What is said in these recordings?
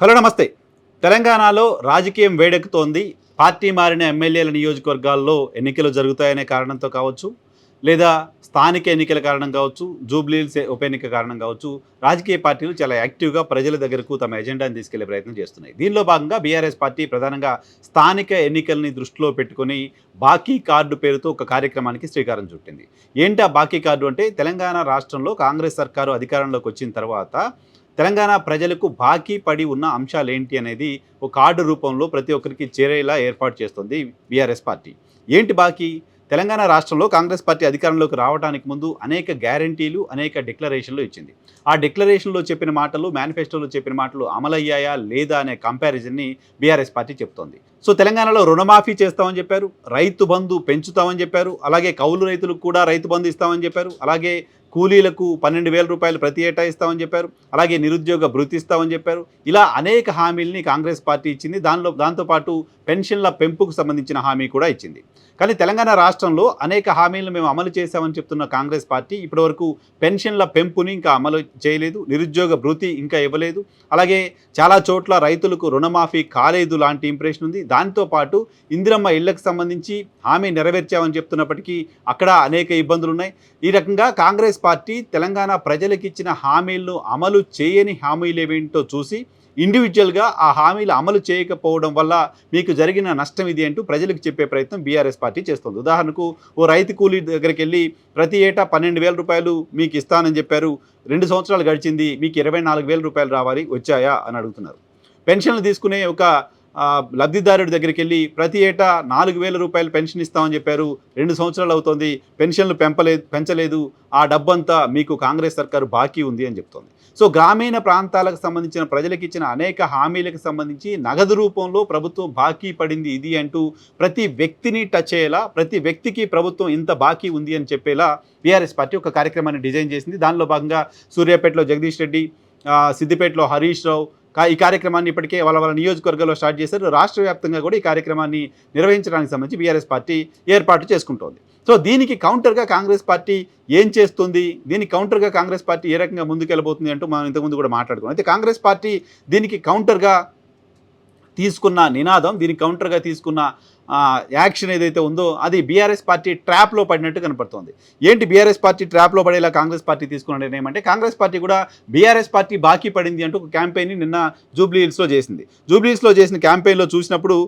Hello నమస్తే. తెలంగాణలో రాజకీయం వేడెక్కుతోంది. పార్టీ మారిన ఎమ్మెల్యేల నియోజకవర్గాల్లో ఎన్నికలు జరుగుతాయనే కారణంతో కావచ్చు లేదా స్థానిక ఎన్నికల కారణం కావచ్చు జూబ్లీల్స్ ఉప ఎన్నిక కారణం కావచ్చు రాజకీయ పార్టీలు చాలా యాక్టివ్గా ప్రజల దగ్గరకు తమ ఎజెండాని తీసుకెళ్ళే ప్రయత్నం చేస్తున్నాయి. దీనిలో భాగంగా బీఆర్ఎస్ పార్టీ ప్రధానంగా స్థానిక ఎన్నికల్ని దృష్టిలో పెట్టుకొని బాకీ కార్డు పేరుతో ఒక కార్యక్రమానికి శ్రీకారం చుట్టింది. ఏంటి ఆ బాకీ కార్డు అంటే తెలంగాణ రాష్ట్రంలో కాంగ్రెస్ సర్కారు అధికారంలోకి వచ్చిన తర్వాత తెలంగాణ ప్రజలకు బాకీ పడి ఉన్న అంశాలు ఏంటి అనేది ఒక కార్డు రూపంలో ప్రతి ఒక్కరికి చేరేలా ఏర్పాటు చేస్తుంది బీఆర్ఎస్ పార్టీ. ఏంటి బాకీ? తెలంగాణ రాష్ట్రంలో కాంగ్రెస్ పార్టీ అధికారంలోకి రావడానికి ముందు అనేక గ్యారంటీలు అనేక డిక్లరేషన్లు ఇచ్చింది. ఆ డిక్లరేషన్లో చెప్పిన మాటలు మేనిఫెస్టోలో చెప్పిన మాటలు అమలయ్యాయా లేదా అనే కంపారిజన్ని బీఆర్ఎస్ పార్టీ చెప్తోంది. సో తెలంగాణలో రుణమాఫీ చేస్తామని చెప్పారు రైతు బంధు పెంచుతామని చెప్పారు అలాగే కౌలు రైతులకు కూడా రైతు బంధు ఇస్తామని చెప్పారు అలాగే కూలీలకు పన్నెండు వేల రూపాయలు ప్రతి ఏటా ఇస్తామని చెప్పారు. అలాగే నిరుద్యోగ భృతి ఇస్తామని చెప్పారు. ఇలా అనేక హామీల్ని కాంగ్రెస్ పార్టీ ఇచ్చింది. దానిలో దాంతోపాటు పెన్షన్ల పెంపుకు సంబంధించిన హామీ కూడా ఇచ్చింది. కానీ తెలంగాణ రాష్ట్రంలో అనేక హామీలను మేము అమలు చేశామని చెప్తున్న కాంగ్రెస్ పార్టీ ఇప్పటివరకు పెన్షన్ల పెంపుని ఇంకా అమలు చేయలేదు. నిరుద్యోగ భృతి ఇంకా ఇవ్వలేదు. అలాగే చాలా చోట్ల రైతులకు రుణమాఫీ కాలేదు లాంటి ఇంప్రెషన్ ఉంది. దాంతోపాటు ఇందిరమ్మ ఇళ్ళకు సంబంధించి హామీ నెరవేర్చామని చెప్తున్నప్పటికీ అక్కడ అనేక ఇబ్బందులు ఉన్నాయి ఈ రకంగా కాంగ్రెస్ పార్టీ తెలంగాణ ప్రజలకు ఇచ్చిన హామీలను అమలు చేయని హామీలేవేంటో చూసి ఇండివిజువల్గా ఆ హామీలు అమలు చేయకపోవడం వల్ల మీకు జరిగిన నష్టం ఇది అంటూ ప్రజలకు చెప్పే ప్రయత్నం బీఆర్ఎస్ పార్టీ చేస్తుంది. ఉదాహరణకు ఓ రైతు కూలీ దగ్గరికి వెళ్ళి ప్రతి ఏటా పన్నెండు వేల రూపాయలు మీకు ఇస్తానని చెప్పారు. రెండు సంవత్సరాలు గడిచింది మీకు ఇరవై నాలుగు వేల రూపాయలు రావాలి వచ్చాయా అని అడుగుతున్నారు. పెన్షన్లు తీసుకునే ఒక లబ్ధిదారుడి దగ్గరికి వెళ్ళి ప్రతి ఏటా నాలుగు వేల రూపాయలు పెన్షన్ ఇస్తామని చెప్పారు. రెండు సంవత్సరాలు అవుతోంది. పెన్షన్లు పెంపలేదు పెంచలేదు. ఆ డబ్బంతా మీకు కాంగ్రెస్ సర్కారు బాకీ ఉంది అని చెప్తోంది. సో గ్రామీణ ప్రాంతాలకు సంబంధించిన ప్రజలకు ఇచ్చిన అనేక హామీలకు సంబంధించి నగదు రూపంలో ప్రభుత్వం బాకీ పడింది ఇది అంటూ ప్రతి వ్యక్తిని టచ్ అయ్యేలా ప్రతి వ్యక్తికి ప్రభుత్వం ఇంత బాకీ ఉంది అని చెప్పేలా బీఆర్ఎస్ పార్టీ ఒక కార్యక్రమాన్ని డిజైన్ చేసింది. దానిలో భాగంగా సూర్యాపేటలో జగదీష్ రెడ్డి సిద్దిపేటలో హరీష్ రావు ఈ కార్యక్రమాన్ని ఇప్పటికే వాళ్ళ వాళ్ళ నియోజకవర్గంలో స్టార్ట్ చేశారు. రాష్ట్ర వ్యాప్తంగా కూడా ఈ కార్యక్రమాన్ని నిర్వహించడానికి సంబంధించి బీఆర్ఎస్ పార్టీ ఏర్పాటు చేసుకుంటోంది. సో దీనికి కౌంటర్గా కాంగ్రెస్ పార్టీ ఏం చేస్తుంది? దీనికి కౌంటర్గా కాంగ్రెస్ పార్టీ ఏ రకంగా ముందుకెళ్ళబోతుంది అంటూ మనం ఇంతకుముందు కూడా మాట్లాడుకున్నాం. అయితే కాంగ్రెస్ పార్టీ దీనికి కౌంటర్గా తీసుకున్న నినాదం దీనికి కౌంటర్గా తీసుకున్న యాక్షన్ ఏదైతే ఉందో అది బీఆర్ఎస్ పార్టీ ట్రాప్లో పడినట్టు కనపడుతోంది. ఏంటి బీఆర్ఎస్ పార్టీ ట్రాప్లో పడేలా కాంగ్రెస్ పార్టీ తీసుకున్న నిర్ణయం అంటే కాంగ్రెస్ పార్టీ కూడా బీఆర్ఎస్ పార్టీ బాకీ పడింది అంటూ ఒక క్యాంపెయిన్ నిన్న జూబ్లీ హిల్స్లో చేసింది. జూబ్లీ హిల్స్లో చేసిన క్యాంపెయిన్లో చూసినప్పుడు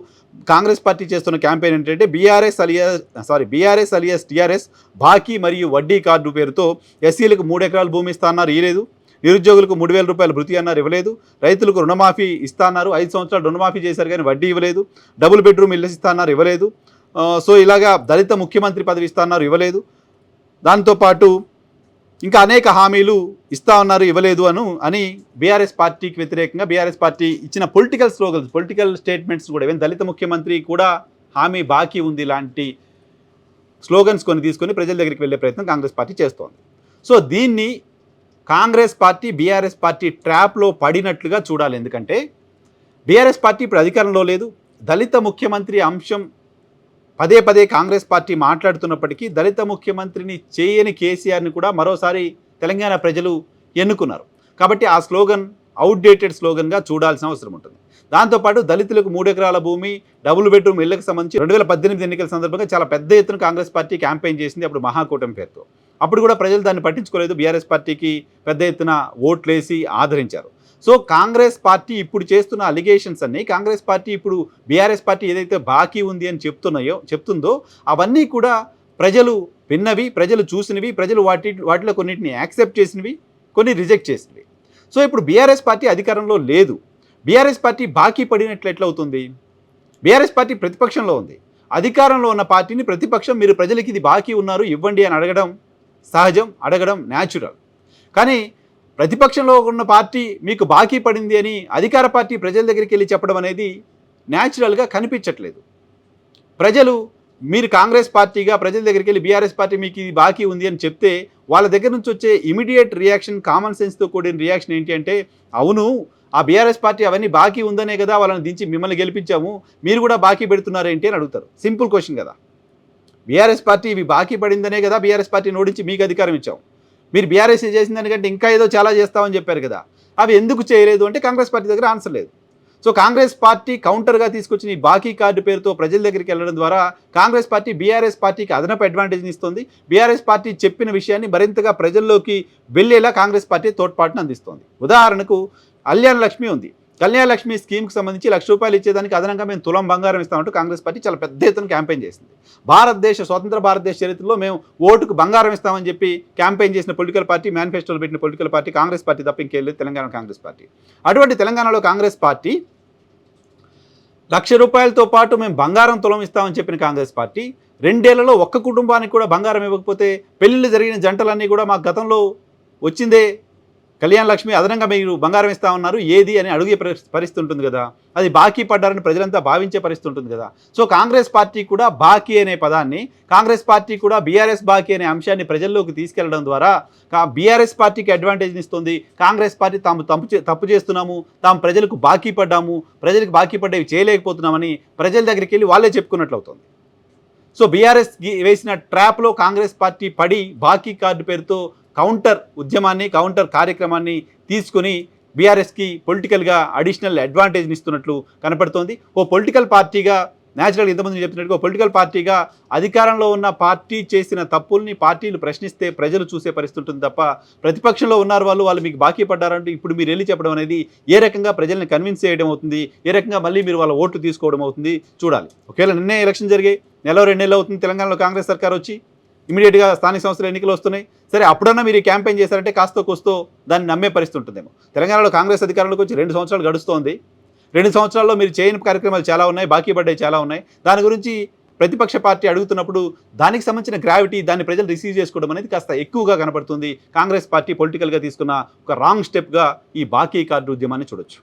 కాంగ్రెస్ పార్టీ చేస్తున్న క్యాంపెయిన్ ఏంటంటే BRS alias sorry BRS alias TRS బాకీ మరియు వడ్డీ కార్డు పేరుతో ఎస్సీలకు మూడు ఎకరాల భూమి ఇస్తా అన్నారు. ఇవ్వలేదు నిరుద్యోగులకు మూడు వేల రూపాయలు భృతి అన్నారు ఇవ్వలేదు. రైతులకు రుణమాఫీ ఇస్తాన్నారు ఐదు సంవత్సరాలు రుణమాఫీ చేశారు కానీ వడ్డీ ఇవ్వలేదు. డబుల్ బెడ్రూమ్ ఇల్లు ఇస్తాన్నారు ఇవ్వలేదు. సో ఇలాగా దళిత ముఖ్యమంత్రి పదవి ఇస్తాన్నారు ఇవ్వలేదు. దాంతోపాటు ఇంకా అనేక హామీలు ఇస్తా ఉన్నారు ఇవ్వలేదు అను అని బీఆర్ఎస్ పార్టీకి వ్యతిరేకంగా బీఆర్ఎస్ పార్టీ ఇచ్చిన పొలిటికల్ స్లోగన్స్ పొలిటికల్ స్టేట్మెంట్స్ కూడా ఈవెన్ దళిత ముఖ్యమంత్రి కూడా హామీ బాకీ ఉంది లాంటి స్లోగన్స్ కొన్ని తీసుకొని ప్రజల దగ్గరికి వెళ్ళే ప్రయత్నం కాంగ్రెస్ పార్టీ చేస్తోంది. సో దీన్ని కాంగ్రెస్ పార్టీ బీఆర్ఎస్ పార్టీ ట్రాప్లో పడినట్లుగా చూడాలి. ఎందుకంటే బీఆర్ఎస్ పార్టీ ఇప్పుడు అధికారంలో లేదు. దళిత ముఖ్యమంత్రి అంశం పదే పదే కాంగ్రెస్ పార్టీ మాట్లాడుతున్నప్పటికీ దళిత ముఖ్యమంత్రిని చేయని కేసీఆర్ని కూడా మరోసారి తెలంగాణ ప్రజలు ఎన్నుకున్నారు. కాబట్టి ఆ స్లోగన్ అవుట్డేటెడ్ స్లోగన్గా చూడాల్సిన అవసరం ఉంటుంది. దాంతోపాటు దళితులకు మూడు ఎకరాల భూమి డబుల్ బెడ్రూమ్ ఇళ్ళకు సంబంధించి రెండు వేల పద్దెనిమిది ఎన్నికల సందర్భంగా చాలా పెద్ద ఎత్తున కాంగ్రెస్ పార్టీ క్యాంపెయిన్ చేసింది అప్పుడు మహాకూటమి పేరుతో. అప్పుడు కూడా ప్రజలు దాన్ని పట్టించుకోలేదు. బీఆర్ఎస్ పార్టీకి పెద్ద ఎత్తున ఓట్లేసి ఆదరించారు. సో కాంగ్రెస్ పార్టీ ఇప్పుడు చేస్తున్న అలిగేషన్స్ అన్ని కాంగ్రెస్ పార్టీ ఇప్పుడు బీఆర్ఎస్ పార్టీ ఏదైతే బాకీ ఉంది అని చెప్తున్నాయో చెప్తుందో అవన్నీ కూడా ప్రజలు విన్నవి ప్రజలు చూసినవి ప్రజలు వాటి వాటిలో కొన్నిటిని యాక్సెప్ట్ చేసినవి కొన్ని రిజెక్ట్ చేసినవి. సో ఇప్పుడు బీఆర్ఎస్ పార్టీ అధికారంలో లేదు. బీఆర్ఎస్ పార్టీ బాకీ పడినట్లు ఎట్లవుతుంది? బీఆర్ఎస్ పార్టీ ప్రతిపక్షంలో ఉంది. అధికారంలో ఉన్న పార్టీని ప్రతిపక్షం మీరు ప్రజలకి ఇది బాకీ ఉన్నారు ఇవ్వండి అని అడగడం సహజం అడగడం న్యాచురల్ కానీ ప్రతిపక్షంలో ఉన్న పార్టీ మీకు బాకీ పడింది అని అధికార పార్టీ ప్రజల దగ్గరికి వెళ్ళి చెప్పడం అనేది న్యాచురల్గా కనిపించట్లేదు. ప్రజలు మీరు కాంగ్రెస్ పార్టీగా ప్రజల దగ్గరికి వెళ్ళి బీఆర్ఎస్ పార్టీ మీకు ఇది బాకీ ఉంది అని చెప్తే వాళ్ళ దగ్గర నుంచి వచ్చే ఇమీడియట్ రియాక్షన్ కామన్ సెన్స్తో కూడిన రియాక్షన్ ఏంటి అంటే అవును ఆ బీఆర్ఎస్ పార్టీ అవన్నీ బాకీ ఉందనే కదా వాళ్ళని దించి మిమ్మల్ని గెలిపించాము మీరు కూడా బాకీ పెడుతున్నారేంటి అని అడుగుతారు. సింపుల్ క్వశ్చన్ కదా. బీఆర్ఎస్ పార్టీ ఇవి బాకీ పడిందనే కదా బీఆర్ఎస్ పార్టీ ఓడించి మీకు అధికారం ఇచ్చాం. మీరు బీఆర్ఎస్ చేసిన దానికంటే ఇంకా ఏదో చాలా చేస్తామని చెప్పారు కదా. అవి ఎందుకు చేయలేదు అంటే కాంగ్రెస్ పార్టీ దగ్గర ఆన్సర్ లేదు. సో కాంగ్రెస్ పార్టీ కౌంటర్గా తీసుకొచ్చిన ఈ బాకీ కార్డు పేరుతో ప్రజల దగ్గరికి వెళ్ళడం ద్వారా కాంగ్రెస్ పార్టీ బీఆర్ఎస్ పార్టీకి అదనపు అడ్వాంటేజ్ని ఇస్తుంది. బీఆర్ఎస్ పార్టీ చెప్పిన విషయాన్ని మరింతగా ప్రజల్లోకి వెళ్ళేలా కాంగ్రెస్ పార్టీ తోడ్పాటును అందిస్తోంది. ఉదాహరణకు కళ్యాణ్ లక్ష్మి ఉంది. కళ్యాణ లక్ష్మి స్కీమ్కి సంబంధించి లక్ష రూపాయలు ఇచ్చేదానికి అదనంగా మేము తులం బంగారం ఇస్తామంటూ కాంగ్రెస్ పార్టీ చాలా పెద్ద ఎత్తున క్యాంపెయిన్ చేసింది. భారతదేశ స్వతంత్ర భారతదేశ చరిత్రలో మేము ఓటుకు బంగారం ఇస్తామని చెప్పి క్యాంపెయిన్ చేసిన పొలిటికల్ పార్టీ మేనిఫెస్టోలో పెట్టిన పొలిటికల్ పార్టీ కాంగ్రెస్ పార్టీ తప్ప ఇంకేం తెలంగాణ కాంగ్రెస్ పార్టీ. అటువంటి తెలంగాణలో కాంగ్రెస్ పార్టీ లక్ష రూపాయలతో పాటు మేము బంగారం తులం ఇస్తామని చెప్పిన కాంగ్రెస్ పార్టీ రెండేళ్ళలో ఒక్క కుటుంబానికి కూడా బంగారం ఇవ్వకపోతే పెళ్ళిళ్ళు జరిగిన జంటలన్నీ కూడా మా గతంలో వచ్చిందే. కళ్యాణ లక్ష్మి అదనంగా మీరు బంగారం ఇస్తామన్నారు ఏది అని అడిగే పరిస్థితి ఉంటుంది కదా. అది బాకీ పడ్డారని ప్రజలంతా భావించే పరిస్థితి ఉంటుంది కదా. సో కాంగ్రెస్ పార్టీ కూడా బాకీ అనే పదాన్ని కాంగ్రెస్ పార్టీ కూడా బీఆర్ఎస్ బాకీ అనే అంశాన్ని ప్రజల్లోకి తీసుకెళ్ళడం ద్వారా బీఆర్ఎస్ పార్టీకి అడ్వాంటేజ్ ఇస్తుంది. కాంగ్రెస్ పార్టీ తాము తప్పు చే- తప్పు చేస్తున్నాము తాము ప్రజలకు బాకీ పడ్డాము ప్రజలకు బాకీ పడ్డవి చేయలేకపోతున్నామని ప్రజల దగ్గరికి వెళ్ళి వాళ్ళే చెప్పుకున్నట్లు అవుతుంది. సో బీఆర్ఎస్ వేసిన ట్రాప్లో కాంగ్రెస్ పార్టీ పడి బాకీ కార్డు పేరుతో కౌంటర్ ఉద్యమాన్ని కౌంటర్ కార్యక్రమాన్ని తీసుకుని బీఆర్ఎస్కి పొలిటికల్గా అడిషనల్ అడ్వాంటేజ్ని ఇస్తున్నట్లు కనపడుతోంది. ఓ పొలిటికల్ పార్టీగా న్యాచురల్గా ఇంతమంది చెప్తున్నట్టుగా ఓ పొలిటికల్ పార్టీగా అధికారంలో ఉన్న పార్టీ చేసిన తప్పుల్ని పార్టీలు ప్రశ్నిస్తే ప్రజలు చూసే పరిస్థితి ఉంటుంది తప్ప ప్రతిపక్షంలో ఉన్నారు వాళ్ళు వాళ్ళు మీకు బాకీ పడ్డారంటే ఇప్పుడు మీరు వెళ్ళి చెప్పడం అనేది ఏ రకంగా ప్రజల్ని కన్విన్స్ చేయడం అవుతుంది ఏ రకంగా మళ్ళీ మీరు వాళ్ళ ఓట్లు తీసుకోవడం అవుతుంది చూడాలి. ఒకవేళ నిన్నే ఎలక్షన్ జరిగాయి నెల రెండు నెలలు అవుతుంది తెలంగాణలో కాంగ్రెస్ సర్కార్ వచ్చి ఇమీడియట్గా స్థానిక సంస్థల ఎన్నికలు వస్తున్నాయి. సరే అప్పుడన్నా మీరు ఈ క్యాంపెయిన్ చేశారంటే కాస్త కూస్తో దాన్ని నమ్మే పరిస్థితి ఉంటుందేమో తెలంగాణలో కాంగ్రెస్ అధికారంలోకి వచ్చి రెండు సంవత్సరాలు గడుస్తోంది. రెండు సంవత్సరాల్లో మీరు చేయని కార్యక్రమాలు చాలా ఉన్నాయి బాకీ పడ్డాయి చాలా ఉన్నాయి. దాని గురించి ప్రతిపక్ష పార్టీ అడుగుతున్నప్పుడు దానికి సంబంధించిన గ్రావిటీ దాన్ని ప్రజలు రిసీవ్ చేసుకోవడం అనేది కాస్త ఎక్కువగా కనపడుతుంది. కాంగ్రెస్ పార్టీ పొలిటికల్గా తీసుకున్న ఒక రాంగ్ స్టెప్గా ఈ బాకీ కార్డు ఉద్యమాన్ని చూడొచ్చు.